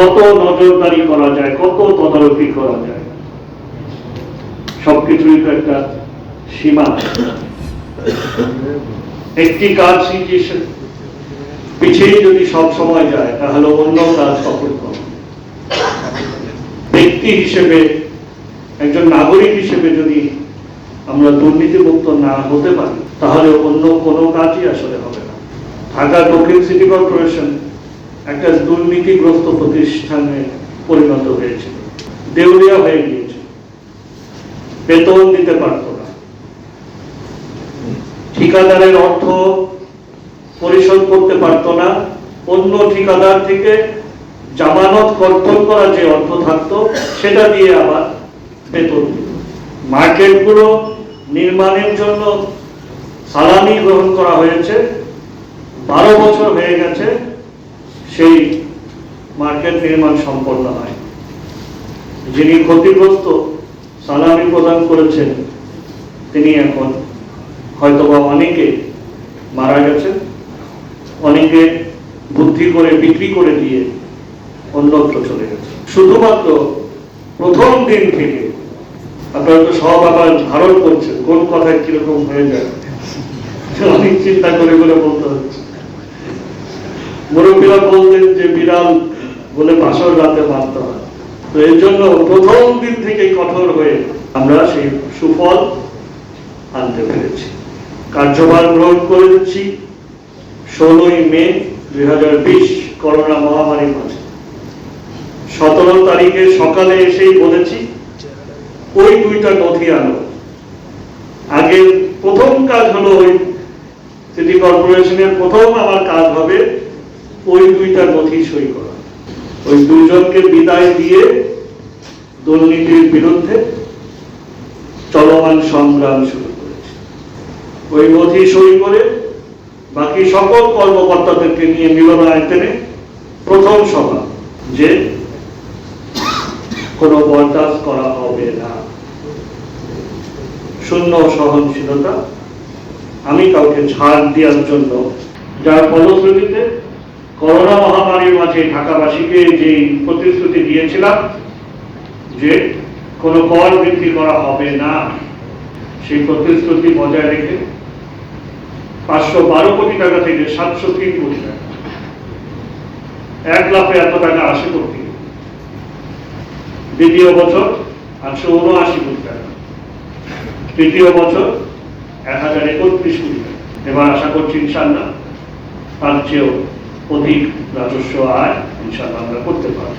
কত নজরদারি করা যায়, কত তদারকি করা যায় সবকিছুরই তো একটা সীমা। একটি কাজ পিছিয়ে যদি সব সময় যায়, তাহলে অন্য কাজ সফল হবে? ব্যক্তি হিসেবে, একজন নাগরিক হিসেবে যদি আমরা দুর্নীতিমুক্ত না হতে পারি, তাহলে অন্য কোনো কাজই আসলে হবে না। ঢাকা দক্ষিণ সিটি কর্পোরেশন একটা দুর্নীতিগ্রস্ত প্রতিষ্ঠানে পরিণত হয়েছে। দেউলিয়া হয়ে গিয়েছে। বেতন দিতে পারত না। ঠিকাদারের অর্থ পরিশোধ করতে পারত না। অন্য ঠিকাদার থেকে জামানত কর্তন করা যে অর্থ থাকতো, সেটা দিয়ে আবার বেতন দিত। মার্কেটগুলো নির্মাণের জন্য সালামি গ্রহণ করা হয়েছে। বারো বছর হয়ে গেছে। সেই মার্কেট নির্মাণ সম্পন্ন হয়। যিনি ক্ষতিগ্রস্ত সালামি প্রদান করেছেন, তিনি এখন হয়তোবা অনেকে মারা গেছেন, অনেকে বুদ্ধি করে, বিক্রি করে দিয়ে অন্যত্র চলে গেছে শুধুমাত্র প্রথম দিন থেকে আপনারা তো সব আবার ধারণ করছেন, কোন কথায় কীরকম হয়ে যায় অনেক চিন্তা করে করে বলতে হচ্ছে। মুরব্বীরা বলতেন যে বিড়াল বলে বাসর রাতে মারতে হয়। তো এর জন্য প্রথম দিন থেকে কঠোর হয়ে আমরা সেই সুফল আনতে পেরেছি। কার্যভার গ্রহণ করেছি ষোলোই মে দুই হাজার বিশ করোনা মহামারীর মাঝে। সতেরো তারিখে সকালে এসেই বলেছি, ওই দুইটা নথি আনো। আগে প্রথম কাজ হলো ওই সিটি কর্পোরেশনের প্রথম আমার কাজ হবে ওই দুইটা নথি সই করা। ওই দুইজনকে বিদায় দিয়ে দুর্নীতির বিরুদ্ধে চলমান সংগ্রাম শুরু করেছে। ওই নথি সই করে বাকি সকল কর্মকর্তাদেরকে নিয়ে মিলনায়তনে প্রথম সভা, যে কোনো বরদাস্ত করা হবে না। শূন্য সহনশীলতা, আমি কাউকে ছাড় দেওয়ার জন্য যার ফলশ্রুতিতে করোনা মহামারীর মাঝে ঢাকাবাসীকে যে প্রতিশ্রুতি দিয়েছিলাম যে কোনো কর বৃদ্ধি করা হবে না, সেই প্রতিশ্রুতি বজায় রেখে পাঁচশো বারো কোটি টাকা থেকে সাতশো তিন কোটি টাকা, এক লাখে এত টাকা আশি কোটি, দ্বিতীয় বছর আটশো উনআশি কোটি টাকা, তৃতীয় বছর এক হাজার একত্রিশ কোটি টাকা। এবার আশা করছি ইনশাল্লাহ তার চেয়েও অধিক রাজস্ব আয় ইনশাল্লাহ আমরা করতে পারব।